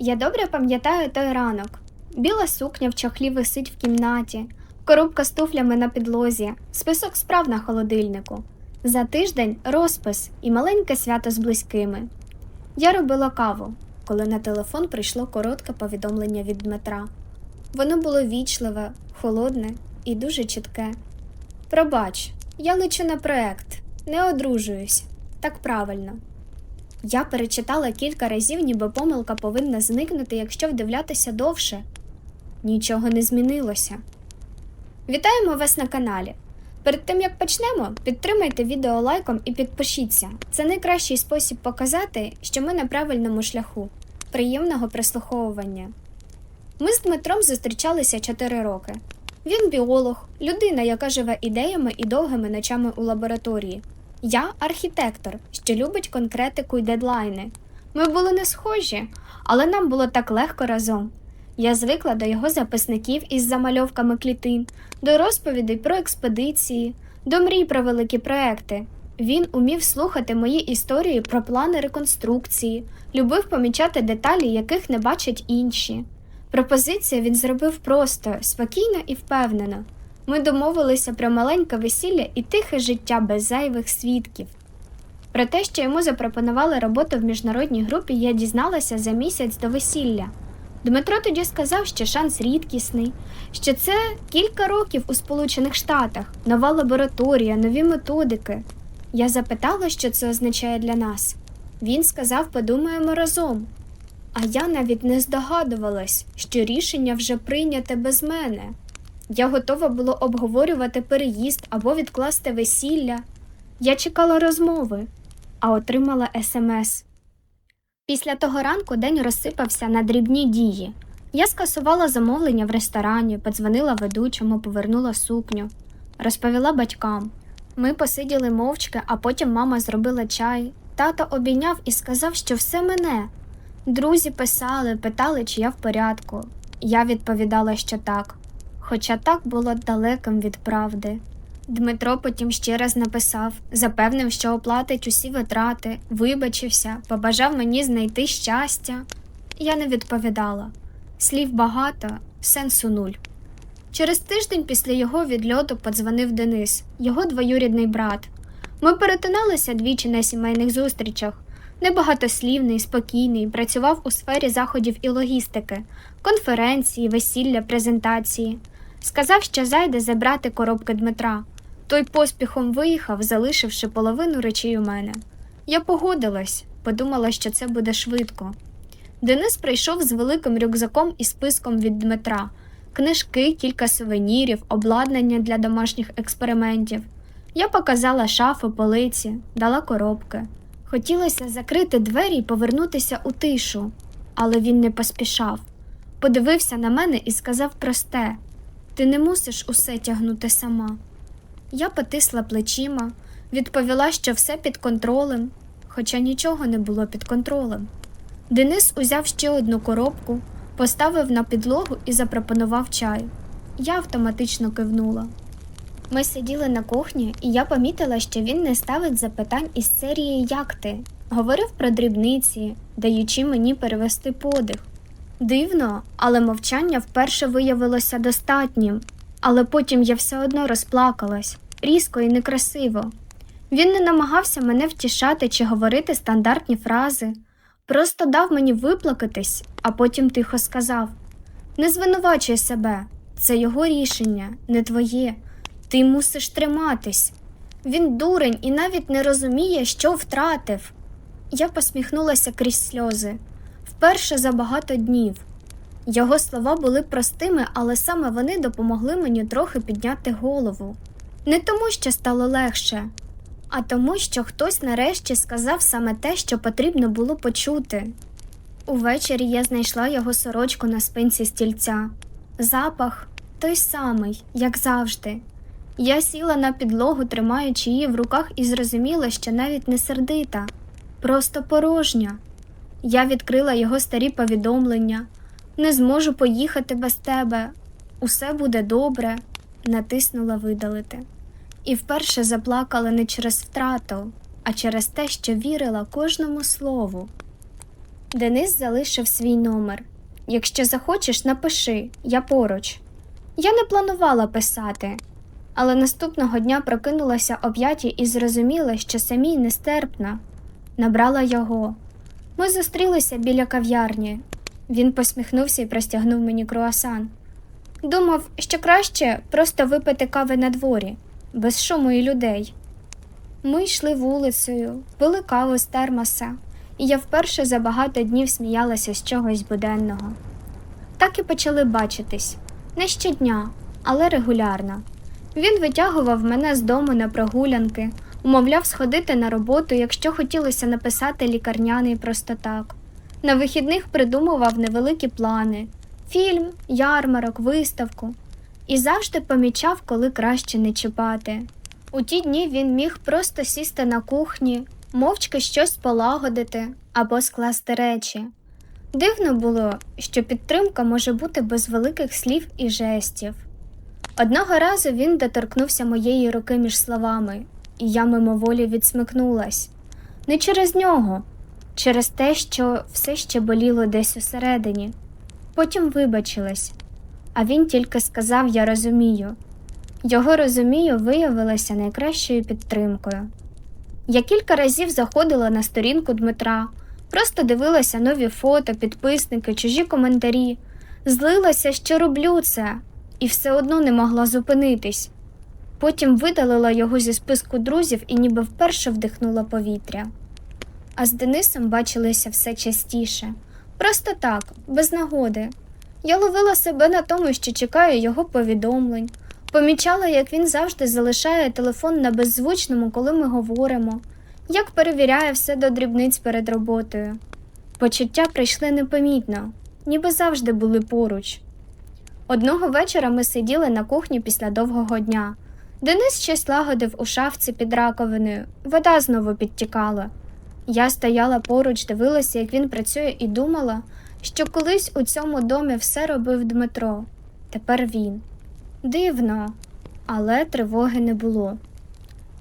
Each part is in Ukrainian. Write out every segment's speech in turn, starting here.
Я добре пам'ятаю той ранок. Біла сукня в чохлі висить в кімнаті, коробка з туфлями на підлозі, список справ на холодильнику. За тиждень розпис і маленьке свято з близькими. Я робила каву, коли на телефон прийшло коротке повідомлення від Дмитра. Воно було вічливе, холодне і дуже чітке. Пробач, я лечу на проект, не одружуюсь. Так правильно. Я перечитала кілька разів, ніби помилка повинна зникнути, якщо вдивлятися довше. Нічого не змінилося. Вітаємо вас на каналі. Перед тим як почнемо, підтримайте відео лайком і підпишіться. Це найкращий спосіб показати, що ми на правильному шляху. Приємного прослуховування. Ми з Дмитром зустрічалися 4 роки. Він біолог, людина, яка живе ідеями і довгими ночами у лабораторії. Я архітектор, що любить конкретику й дедлайни. Ми були не схожі, але нам було так легко разом. Я звикла до його записників із замальовками клітин, до розповідей про експедиції, до мрій про великі проекти. Він умів слухати мої історії про плани реконструкції, любив помічати деталі, яких не бачать інші. Пропозицію він зробив просто, спокійно і впевнено. Ми домовилися про маленьке весілля і тихе життя без зайвих свідків. Про те, що йому запропонували роботу в міжнародній групі, я дізналася за місяць до весілля. Дмитро тоді сказав, що шанс рідкісний, що це кілька років у Сполучених Штатах, нова лабораторія, нові методики. Я запитала, що це означає для нас. Він сказав, подумаємо разом. А я навіть не здогадувалась, що рішення вже прийняте без мене. Я готова було обговорювати переїзд або відкласти весілля. Я чекала розмови, а отримала смс. Після того ранку день розсипався на дрібні дії. Я скасувала замовлення в ресторані, подзвонила ведучому, повернула сукню, розповіла батькам. Ми посиділи мовчки, а потім мама зробила чай. Тато обійняв і сказав, що все мене. Друзі писали, питали, чи я в порядку. Я відповідала, що так, хоча так було далеким від правди. Дмитро потім ще раз написав, запевнив, що оплатить усі витрати, вибачився, побажав мені знайти щастя. Я не відповідала. Слів багато, сенсу нуль. Через тиждень після його відльоту подзвонив Денис, його двоюрідний брат. Ми перетиналися двічі на сімейних зустрічах. Небагатослівний, спокійний, працював у сфері заходів і логістики, конференції, весілля, презентації. Сказав, що зайде забрати коробки Дмитра. Той поспіхом виїхав, залишивши половину речей у мене. Я погодилась, подумала, що це буде швидко. Денис прийшов з великим рюкзаком і списком від Дмитра, книжки, кілька сувенірів, обладнання для домашніх експериментів. Я показала шафи, полиці, дала коробки. Хотілося закрити двері і повернутися у тишу, але він не поспішав. Подивився на мене і сказав просте: ти не мусиш усе тягнути сама. Я потисла плечима, відповіла, що все під контролем, хоча нічого не було під контролем. Денис узяв ще одну коробку, поставив на підлогу і запропонував чай. Я автоматично кивнула. Ми сиділи на кухні, і я помітила, що він не ставить запитань із серії Як ти? Говорив про дрібниці, даючи мені перевести подих. Дивно, але мовчання вперше виявилося достатнім, але потім я все одно розплакалась, різко і некрасиво. Він не намагався мене втішати чи говорити стандартні фрази, просто дав мені виплакатись, а потім тихо сказав: Не звинувачуй себе, це його рішення, не твоє. Ти мусиш триматись. Він дурень і навіть не розуміє, що втратив. Я посміхнулася крізь сльози вперше за багато днів. Його слова були простими, але саме вони допомогли мені трохи підняти голову. Не тому, що стало легше, а тому, що хтось нарешті сказав саме те, що потрібно було почути. Увечері я знайшла його сорочку на спинці стільця. Запах той самий, як завжди. Я сіла на підлогу, тримаючи її в руках, і зрозуміла, що навіть не сердита, просто порожня. Я відкрила його старі повідомлення. Не зможу поїхати без тебе. Усе буде добре, натиснула видалити. І вперше заплакала не через втрату, а через те, що вірила кожному слову. Денис залишив свій номер. Якщо захочеш, напиши, я поруч. Я не планувала писати, але наступного дня прокинулася о п'ятій і зрозуміла, що самій нестерпна. Набрала його. Ми зустрілися біля кав'ярні. Він посміхнувся і простягнув мені круасан. Думав, що краще просто випити кави на дворі, без шуму і людей. Ми йшли вулицею, пили каву з термоса, і я вперше за багато днів сміялася з чогось буденного. Так і почали бачитись не щодня, але регулярно. Він витягував мене з дому на прогулянки, умовляв сходити на роботу, якщо хотілося написати лікарняний просто так. На вихідних придумував невеликі плани фільм, ярмарок, виставку і завжди помічав, коли краще не чіпати. У ті дні він міг просто сісти на кухні, мовчки щось полагодити або скласти речі. Дивно було, що підтримка може бути без великих слів і жестів. Одного разу він доторкнувся моєї руки між словами, і я мимоволі відсмикнулась. Не через нього, через те, що все ще боліло десь усередині. Потім вибачилась, а він тільки сказав Я розумію. Його розумію виявилося найкращою підтримкою. Я кілька разів заходила на сторінку Дмитра, просто дивилася нові фото, підписники, чужі коментарі, злилася, що роблю це, і все одно не могла зупинитись. Потім видалила його зі списку друзів і ніби вперше вдихнула повітря. А з Денисом бачилися все частіше. Просто так, без нагоди. Я ловила себе на тому, що чекаю його повідомлень, помічала, як він завжди залишає телефон на беззвучному, коли ми говоримо, як перевіряє все до дрібниць перед роботою. Почуття прийшли непомітно, ніби завжди були поруч. Одного вечора ми сиділи на кухні після довгого дня. Денис щось лагодив у шафці під раковиною, вода знову підтікала. Я стояла поруч, дивилася, як він працює, і думала, що колись у цьому домі все робив Дмитро. Тепер він. Дивно, але тривоги не було.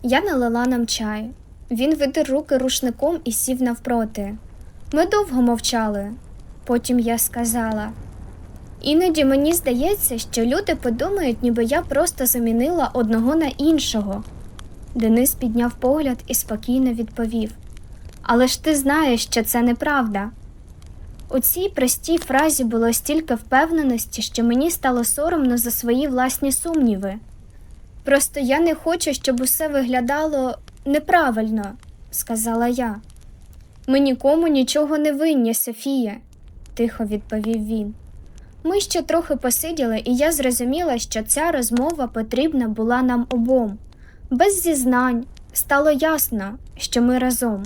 Я налила нам чай. Він витер руки рушником і сів навпроти. Ми довго мовчали. Потім я сказала: іноді мені здається, що люди подумають, ніби я просто замінила одного на іншого. Денис підняв погляд і спокійно відповів. Але ж ти знаєш, що це неправда. У цій простій фразі було стільки впевненості, що мені стало соромно за свої власні сумніви. Просто я не хочу, щоб усе виглядало неправильно, сказала я. Ми нікому нічого не винні, Софія, тихо відповів він. Ми ще трохи посиділи, і я зрозуміла, що ця розмова потрібна була нам обом. Без зізнань стало ясно, що ми разом.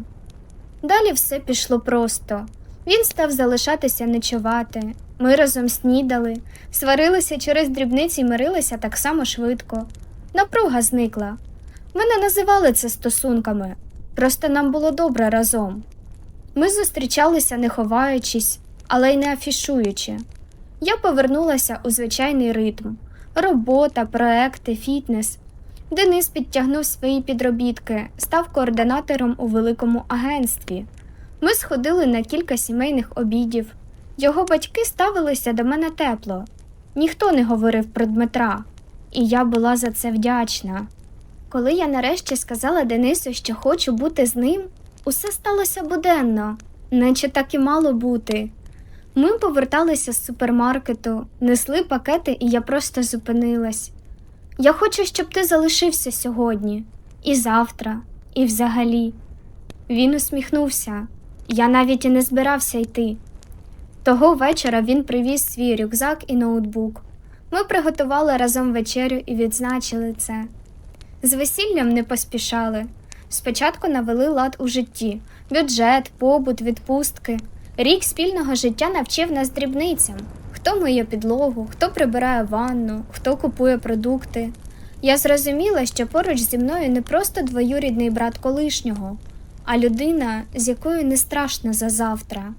Далі все пішло просто. Він став залишатися ночувати. Ми разом снідали, сварилися через дрібниці і мирилися так само швидко. Напруга зникла. Ми не називали це стосунками, просто нам було добре разом. Ми зустрічалися, не ховаючись, але й не афішуючи. Я повернулася у звичайний ритм: робота, проекти, фітнес. Денис підтягнув свої підробітки, став координатором у великому агентстві. Ми сходили на кілька сімейних обідів. Його батьки ставилися до мене тепло. Ніхто не говорив про Дмитра, і я була за це вдячна. Коли я нарешті сказала Денису, що хочу бути з ним, усе сталося буденно, наче так і мало бути. Ми поверталися з супермаркету, несли пакети, і я просто зупинилась. Я хочу, щоб ти залишився сьогодні, і завтра, і взагалі. Він усміхнувся. Я навіть і не збирався йти. Того вечора він привіз свій рюкзак і ноутбук. Ми приготували разом вечерю і відзначили це. З весіллям не поспішали. Спочатку навели лад у житті, бюджет, побут, відпустки. Рік спільного життя навчив нас дрібницям хто миє підлогу, хто прибирає ванну, хто купує продукти. Я зрозуміла, що поруч зі мною не просто двоюрідний брат колишнього, а людина, з якою не страшно за завтра.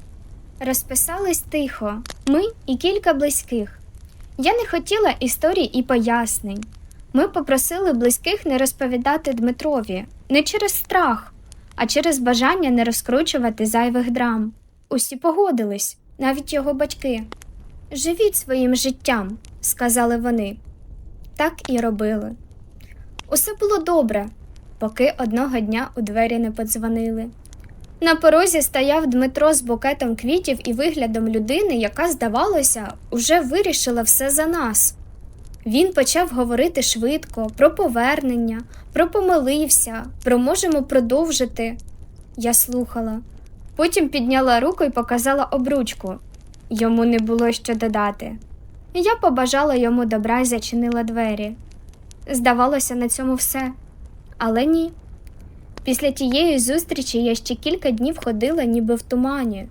Розписались тихо, ми і кілька близьких. Я не хотіла історій і пояснень. Ми попросили близьких не розповідати Дмитрові не через страх, а через бажання не розкручувати зайвих драм. Усі погодились, навіть його батьки. Живіть своїм життям, сказали вони. Так і робили. Усе було добре, поки одного дня у двері не подзвонили. На порозі стояв Дмитро з букетом квітів і виглядом людини, яка, здавалося, уже вирішила все за нас. Він почав говорити швидко про повернення, про помилився, про можемо продовжити. Я слухала. Потім підняла руку і показала обручку. Йому не було що додати. Я побажала йому добра і зачинила двері. Здавалося, на цьому все. Але ні. Після тієї зустрічі я ще кілька днів ходила, ніби в тумані.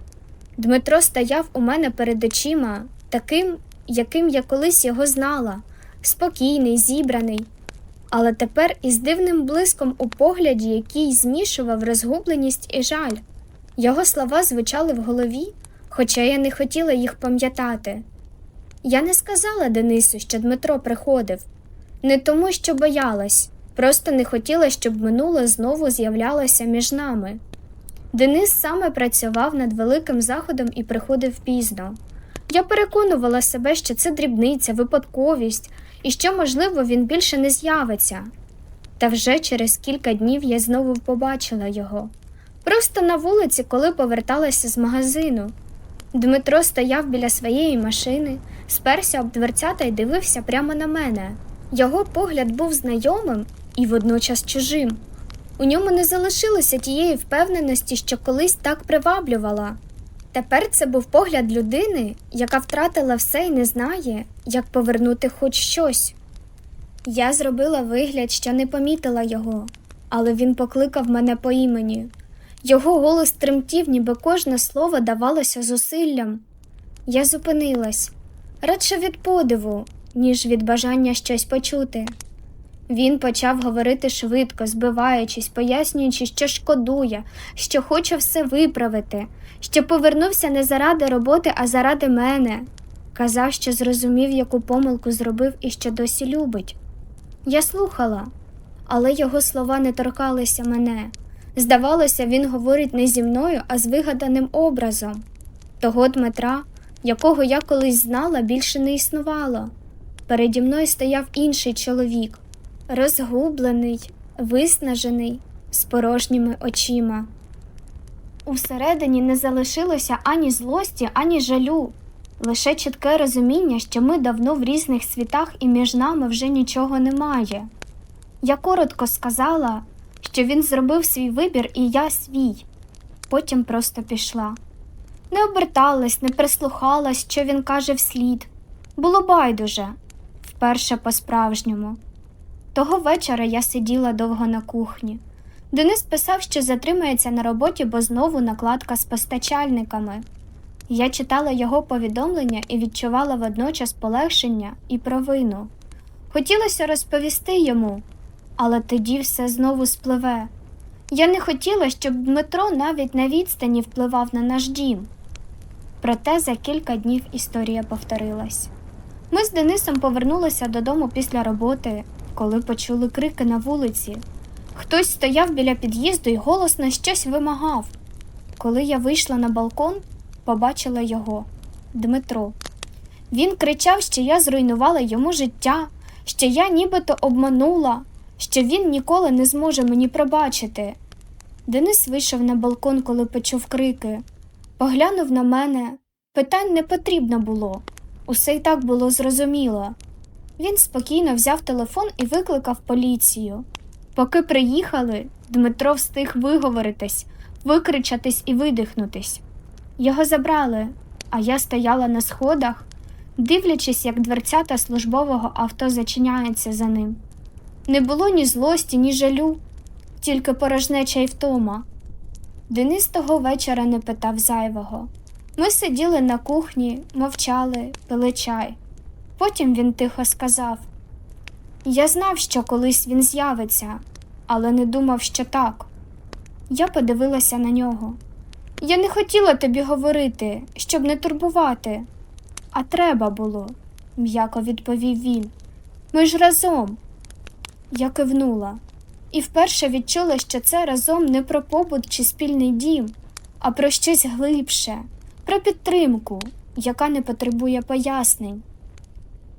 Дмитро стояв у мене перед очима, таким, яким я колись його знала, спокійний, зібраний, але тепер із дивним блиском у погляді, який змішував розгубленість і жаль. Його слова звучали в голові, хоча я не хотіла їх пам'ятати. Я не сказала Денису, що Дмитро приходив, не тому, що боялась, просто не хотіла, щоб минуле знову з'являлося між нами. Денис саме працював над великим заходом і приходив пізно. Я переконувала себе, що це дрібниця, випадковість і що, можливо, він більше не з'явиться. Та вже через кілька днів я знову побачила його. Просто на вулиці, коли поверталася з магазину. Дмитро стояв біля своєї машини, сперся об дверцята і дивився прямо на мене. Його погляд був знайомим і водночас чужим. У ньому не залишилося тієї впевненості, що колись так приваблювала. Тепер це був погляд людини, яка втратила все і не знає, як повернути хоч щось. Я зробила вигляд, що не помітила його, але він покликав мене по імені. Його голос тремтів, ніби кожне слово давалося зусиллям. Я зупинилась радше від подиву, ніж від бажання щось почути. Він почав говорити швидко, збиваючись, пояснюючи, що шкодує, що хоче все виправити, що повернувся не заради роботи, а заради мене. Казав, що зрозумів, яку помилку зробив і що досі любить. Я слухала, але його слова не торкалися мене. Здавалося, він говорить не зі мною, а з вигаданим образом. Того Дмитра, якого я колись знала, більше не існувало. Переді мною стояв інший чоловік, розгублений, виснажений, з порожніми очима. Усередині не залишилося ані злості, ані жалю, лише чітке розуміння, що ми давно в різних світах і між нами вже нічого немає. Я коротко сказала, що він зробив свій вибір і я свій, потім просто пішла. Не оберталась, не прислухалась, що він каже вслід. Було байдуже, вперше по-справжньому. Того вечора я сиділа довго на кухні. Денис писав, що затримається на роботі, бо знову накладка з постачальниками. Я читала його повідомлення і відчувала водночас полегшення і провину. Хотілося розповісти йому, але тоді все знову спливе. Я не хотіла, щоб Дмитро навіть на відстані впливав на наш дім. Проте за кілька днів історія повторилась. Ми з Денисом повернулися додому після роботи, коли почули крики на вулиці. Хтось стояв біля під'їзду і голосно щось вимагав. Коли я вийшла на балкон, побачила його Дмитро. Він кричав, що я зруйнувала йому життя, що я нібито обманула, що він ніколи не зможе мені пробачити. Денис вийшов на балкон, коли почув крики. Поглянув на мене. Питань не потрібно було. Усе й так було зрозуміло. Він спокійно взяв телефон і викликав поліцію. Поки приїхали, Дмитро встиг виговоритись, викричатись і видихнутись. Його забрали, а я стояла на сходах, дивлячись, як дверцята службового авто зачиняються за ним. Не було ні злості, ні жалю, тільки порожнеча й втома. Денис того вечора не питав зайвого. Ми сиділи на кухні, мовчали, пили чай. Потім він тихо сказав: Я знав, що колись він з'явиться, але не думав, що так. Я подивилася на нього. Я не хотіла тобі говорити, щоб не турбувати, а треба було, м'яко відповів він. Ми ж разом. Я кивнула і вперше відчула, що це разом не про побут чи спільний дім, а про щось глибше, про підтримку, яка не потребує пояснень.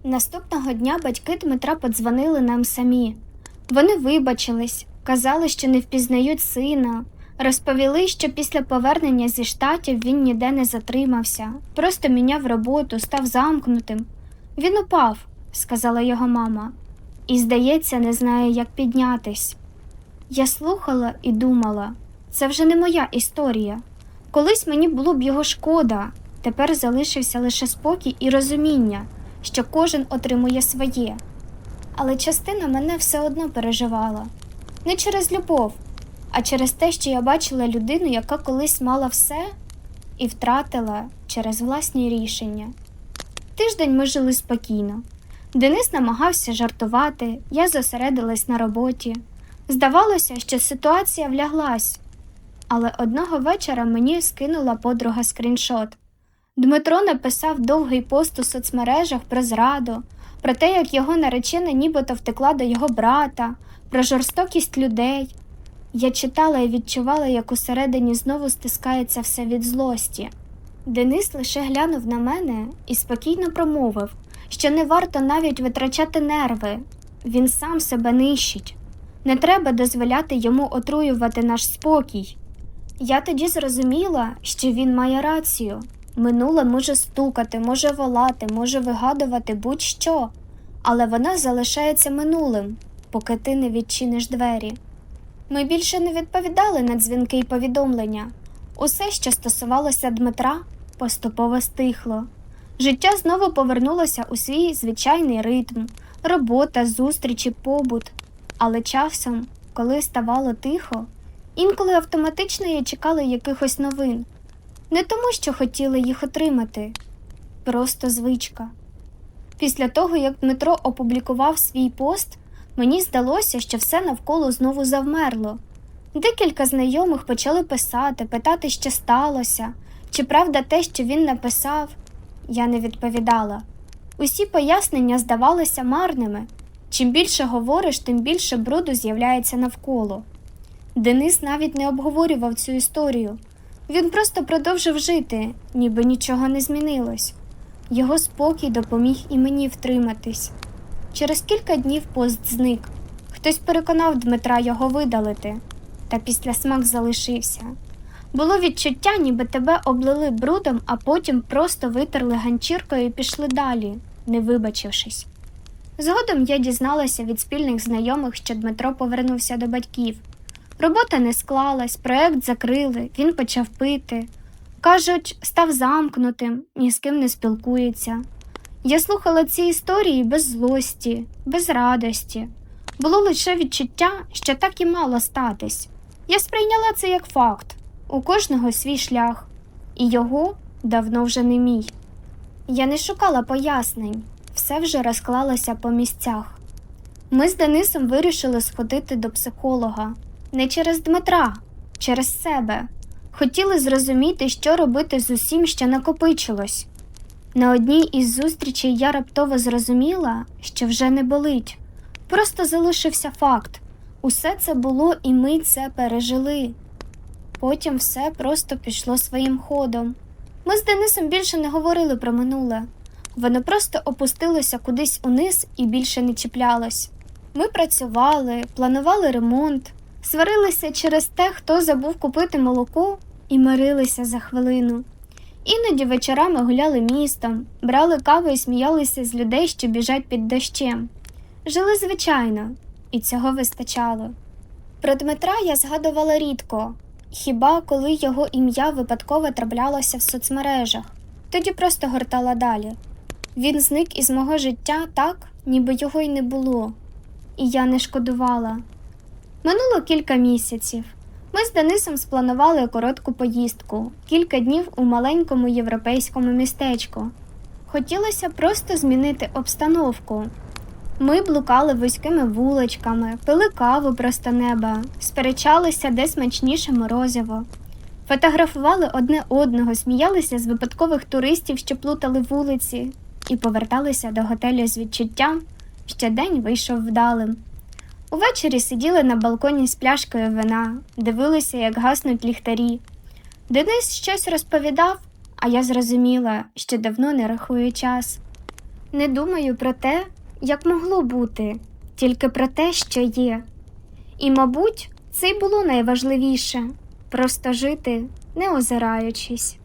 Наступного дня батьки Дмитра подзвонили нам самі. Вони вибачились, казали, що не впізнають сина, розповіли, що після повернення зі штатів він ніде не затримався, просто міняв роботу, став замкнутим. Він упав, сказала його мама, і, здається, не знає, як піднятись. Я слухала і думала, це вже не моя історія. Колись мені було б його шкода, тепер залишився лише спокій і розуміння, що кожен отримує своє. Але частина мене все одно переживала не через любов, а через те, що я бачила людину, яка колись мала все і втратила через власні рішення. Тиждень ми жили спокійно. Денис намагався жартувати, я зосередилась на роботі. Здавалося, що ситуація вляглась, але одного вечора мені скинула подруга скріншот. Дмитро написав довгий пост у соцмережах про зраду, про те, як його наречена нібито втекла до його брата, про жорстокість людей. Я читала і відчувала, як усередині знову стискається все від злості. Денис лише глянув на мене і спокійно промовив, що не варто навіть витрачати нерви, він сам себе нищить. Не треба дозволяти йому отруювати наш спокій. Я тоді зрозуміла, що він має рацію. Минуле може стукати, може волати, може вигадувати будь-що, але вона залишається минулим, поки ти не відчиниш двері. Ми більше не відповідали на дзвінки й повідомлення. Усе, що стосувалося Дмитра, поступово стихло. Життя знову повернулося у свій звичайний ритм, робота, зустрічі, побут. Але часом, коли ставало тихо, інколи автоматично я чекала якихось новин. Не тому, що хотіли їх отримати, просто звичка. Після того, як Дмитро опублікував свій пост, мені здалося, що все навколо знову завмерло. Декілька знайомих почали писати, питати, що сталося, чи правда те, що він написав. Я не відповідала. Усі пояснення здавалися марними. Чим більше говориш, тим більше бруду з'являється навколо. Денис навіть не обговорював цю історію. Він просто продовжив жити, ніби нічого не змінилось. Його спокій допоміг і мені втриматись. Через кілька днів пост зник. Хтось переконав Дмитра його видалити, та після смак залишився. Було відчуття, ніби тебе облили брудом, а потім просто витерли ганчіркою і пішли далі, не вибачившись. Згодом я дізналася від спільних знайомих, що Дмитро повернувся до батьків. Робота не склалась, проект закрили, він почав пити. Кажуть, став замкнутим, ні з ким не спілкується. Я слухала ці історії без злості, без радості. Було лише відчуття, що так і мало статись. Я сприйняла це як факт у кожного свій шлях, і його давно вже не мій. Я не шукала пояснень, все вже розклалося по місцях. Ми з Денисом вирішили сходити до психолога не через Дмитра, через себе. Хотіли зрозуміти, що робити з усім, що накопичилось. На одній із зустрічей я раптово зрозуміла, що вже не болить. Просто залишився факт усе це було, і ми це пережили. Потім все просто пішло своїм ходом. Ми з Денисом більше не говорили про минуле. Воно просто опустилося кудись униз і більше не чіплялось. Ми працювали, планували ремонт, сварилися через те, хто забув купити молоко, і мирилися за хвилину. Іноді вечорами гуляли містом, брали каву і сміялися з людей, що біжать під дощем. Жили звичайно, і цього вистачало. Про Дмитра я згадувала рідко, хіба коли його ім'я випадково траплялося в соцмережах, тоді просто гортала далі. Він зник із мого життя так, ніби його й не було, і я не шкодувала. Минуло кілька місяців. Ми з Денисом спланували коротку поїздку, кілька днів у маленькому європейському містечку. Хотілося просто змінити обстановку. Ми блукали вузькими вуличками, пили каву просто неба, сперечалися, де смачніше морозиво, фотографували одне одного, сміялися з випадкових туристів, що плутали вулиці, і поверталися до готелю з відчуттям, що день вийшов вдалим. Увечері сиділи на балконі з пляшкою вина, дивилися, як гаснуть ліхтарі. Денис щось розповідав, а я зрозуміла, що давно не рахую час. Не думаю про те, як могло бути, тільки про те, що є. І, мабуть, це й було найважливіше просто жити, не озираючись.